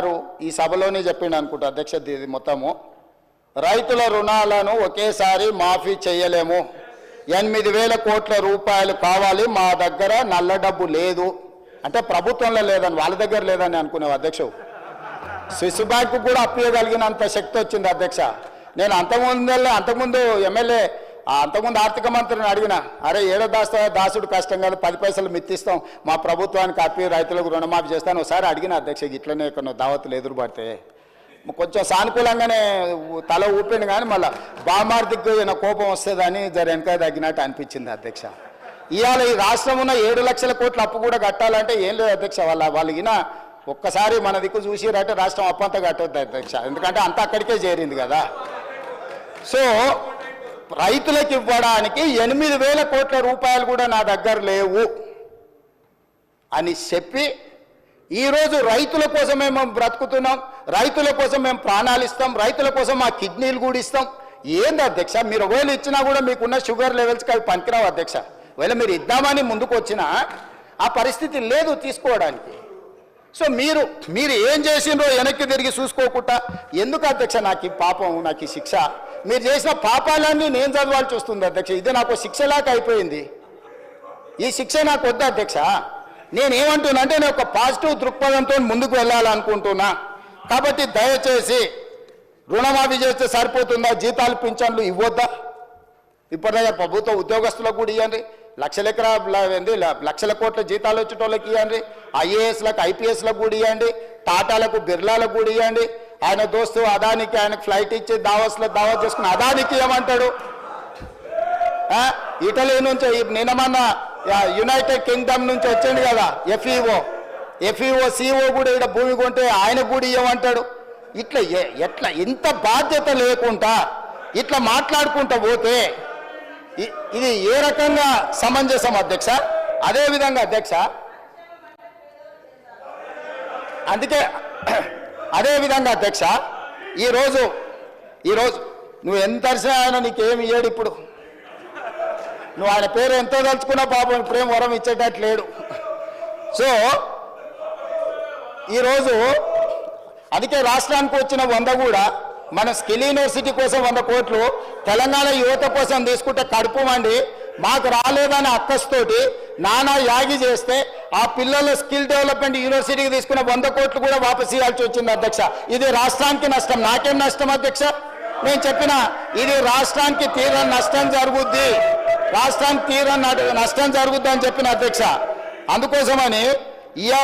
గారు ఈ సభలోనే చెప్పిండు అనుకుంటా అధ్యక్ష ఇది మొత్తము. రైతుల రుణాలను ఒకేసారి మాఫీ చేయలేము. ఎనిమిది వేల కోట్ల రూపాయలు కావాలి మా దగ్గర నల్ల డబ్బు లేదు. అంటే ప్రభుత్వంలో లేదని వాళ్ళ దగ్గర లేదని అనుకునేవు అధ్యక్ష? స్విస్ బ్యాంకు కూడా అప్పియగలిగినంత శక్తి వచ్చింది అధ్యక్ష. నేను అంతకుముందు అంతకుముందు ఎమ్మెల్యే అంతకుముందు ఆర్థిక మంత్రిని అడిగిన అరే ఏడో దాస్తా దాసుడు కష్టం కాదు పది పైసలు మిత్తిస్తాం మా ప్రభుత్వానికి అప్పి రైతులకు రుణమాఫీ చేస్తాను. ఒకసారి అడిగిన అధ్యక్ష ఇట్లనే కొన్ని దావతులు ఎదురుపడితే? కొంచెం సానుకూలంగానే తల ఊపిండు కానీ మళ్ళీ బామార్దికి ఈయన కోపం వస్తుందని జర వెనక తగ్గినట్టు అనిపించింది అధ్యక్ష. ఇవాళ ఈ రాష్ట్రం ఉన్న ఏడు లక్షల కోట్ల అప్పు కూడా కట్టాలంటే ఏం లేదు అధ్యక్ష వాళ్ళ వాళ్ళకి ఒక్కసారి మన దిక్కు చూసిరంటే రాష్ట్రం అప్పంతా కట్టొద్దు అధ్యక్ష ఎందుకంటే అంతా అక్కడికే చేరింది కదా. సో రైతులకు ఇవ్వడానికి ఎనిమిది వేల కోట్ల రూపాయలు కూడా నా దగ్గర లేవు అని చెప్పి ఈరోజు రైతుల కోసమే మేము బ్రతుకుతున్నాం రైతుల కోసం మేము ప్రాణాలు ఇస్తాం రైతుల కోసం మా కిడ్నీలు కూడా ఇస్తాం. ఏంది అధ్యక్ష? మీరు ఒకవేళ ఇచ్చినా కూడా మీకున్న షుగర్ లెవెల్స్కి అవి పనికిరావు అధ్యక్ష. ఒకవేళ మీరు ఇద్దామని ముందుకు వచ్చినా ఆ పరిస్థితి లేదు తీసుకోవడానికి. సో మీరు మీరు ఏం చేసిండ్రో వెనక్కి తిరిగి చూసుకోకుండా ఎందుకు అధ్యక్ష నాకు ఈ పాపం నాకు ఈ శిక్ష? మీరు చేసిన పాపాలన్నీ నేను చదవాల్సి వస్తుంది అధ్యక్ష. ఇది నాకు శిక్షలాగా అయిపోయింది. ఈ శిక్ష నాకు వద్దు అధ్యక్ష. నేనేమంటున్నా అంటే నేను ఒక పాజిటివ్ దృక్పథంతో ముందుకు వెళ్ళాలనుకుంటున్నా. కాబట్టి దయచేసి రుణమాఫీ చేస్తే సరిపోతుందా? జీతాలు పింఛన్లు ఇవ్వద్దా? ఇప్పటిదాకా ప్రభుత్వ ఉద్యోగస్తులకు కూడా ఇవ్వండి లక్షల ఎకరా లక్షల కోట్ల జీతాలు వచ్చేటోళ్ళకి ఇవ్వండి ఐఏఎస్లకు ఐపీఎస్లకు కూడా ఇవ్వండి టాటాలకు బిర్లాలకు కూడా ఇవ్వండి ఆయన దోస్తు అదానికి ఆయనకు ఫ్లైట్ ఇచ్చి దావస్లో దావత్ చేసుకుని అదానికి ఏమంటాడు? ఇటలీ నుంచి ఈ- నిన్న యునైటెడ్ కింగ్డమ్ నుంచి వచ్చాడు కదా ఎఫ్ఈఓ. ఎఫ్ఈఓ సిఓ కూడా ఇక్కడ భూమి కొంటే ఆయన కూడా ఇవ్వమంటాడు ఇట్లా ఎ- ఎట్లా ఇంత బాధ్యత లేకుండా ఇట్లా మాట్లాడుకుంటా పోతే ఇది ఏ రకంగా సమంజసం అధ్యక్ష? అదే విధంగా అధ్యక్ష అందుకే అదే విధంగా అధ్యక్ష ఈరోజు ఈరోజు నువ్వు ఎంత అరిసినా ఆయన నీకేమి ఇయ్యాడు ఇప్పుడు. నువ్వు ఆయన పేరు ఎంతో తలుచుకున్నా పాపం ప్రేమ వరం ఇచ్చేటట్టు లేడు సో ఈరోజు అందుకే రాష్ట్రానికి వచ్చిన వంద కూడా మన స్కిల్ యూనివర్సిటీ కోసం వంద కోట్లు తెలంగాణ యువత కోసం తీసుకుంటే కడుపు మండి మాకు రాలేదని అక్కస్తోటి నానా యాగి చేస్తే ఆ పిల్లల స్కిల్ డెవలప్మెంట్ యూనివర్సిటీకి తీసుకున్న వంద కోట్లు కూడా వాపస్ ఇవ్వాల్సి వచ్చింది అధ్యక్ష. ఇది రాష్ట్రానికి నష్టం. నాకేం నష్టం అధ్యక్ష? నేను చెప్పిన ఇది రాష్ట్రానికి తీర నష్టం జరుగుద్ది. రాష్ట్రానికి తీర నష్టం జరుగుద్ది అని చెప్పిన అధ్యక్ష. అందుకోసమని ఇయా